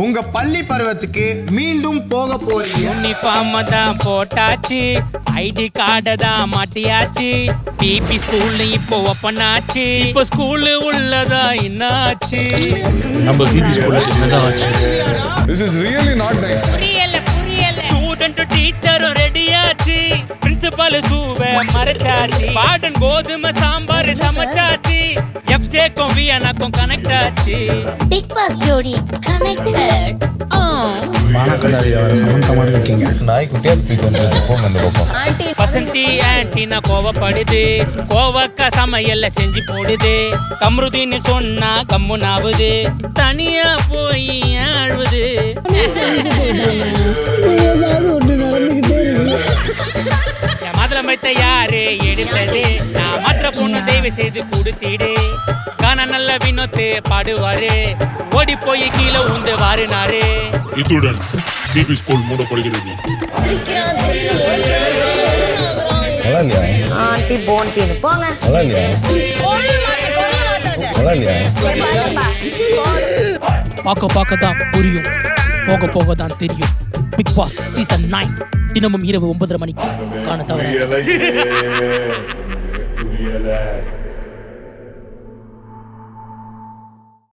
உங்க பள்ளி பருவத்துக்கு மீண்டும் போக போறீங்க. யூனிஃபார்ம் தான் போட்டாச்சு. ஐடி கார்டை தான் மாட்டியாச்சு. பிபி ஸ்கூல்ல இப்போ ஓப்பன் ஆச்சு. இப்போ ஸ்கூலு உள்ளதா என்னாச்சு? நம்ம பிபி ஸ்கூல்ல என்னதான் ஆச்சு. This is really not nice. புரியல புரியல. ஸ்டூடெண்ட் டீச்சரும் ரெடியாச்சு பிரின்சிபல் சூவ மறைச்சாச்சு. பாடன் கோதுமை சாம்பார் சமைச்சாச்சு. கனெக்ட் ஆச்சு பிக் பாஸ் ஜோடி கனெக்டட் மானக்கதாரி அவரை சமந்த மாதிரி இருக்கீங்க நாய் குட்டியா தூக்கிட்டு வந்து போங்க அந்த பக்கம் வசந்தி ஆன்டினா கோவப்படுது. கோவக்கா சமையல்ல செஞ்சு போடுது. கம்ருதின்னு சொன்னா கம்முனாவுது தனியா போய் ஆழ்வுது. எடுத்தது செய்து கொடுத்திடு. கான நல்ல வினோத்து பாடுவாரு. ஓடி போய் கீழே உந்து வாருனாரு இத்துடன் பிபி ஸ்கூல் மூடப்படுகிறது. நல்லா இல்லையா ஆண்டி போன்டின்னு போங்க. நல்லா இல்லையா நல்லா இல்லையா பார்க்க பார்க்க தான் புரியும். போக போக தான் தெரியும். பிக் பாஸ் சீசன் நைன் தினமும் இரவு ஒன்பதரை மணிக்கு காண தவறு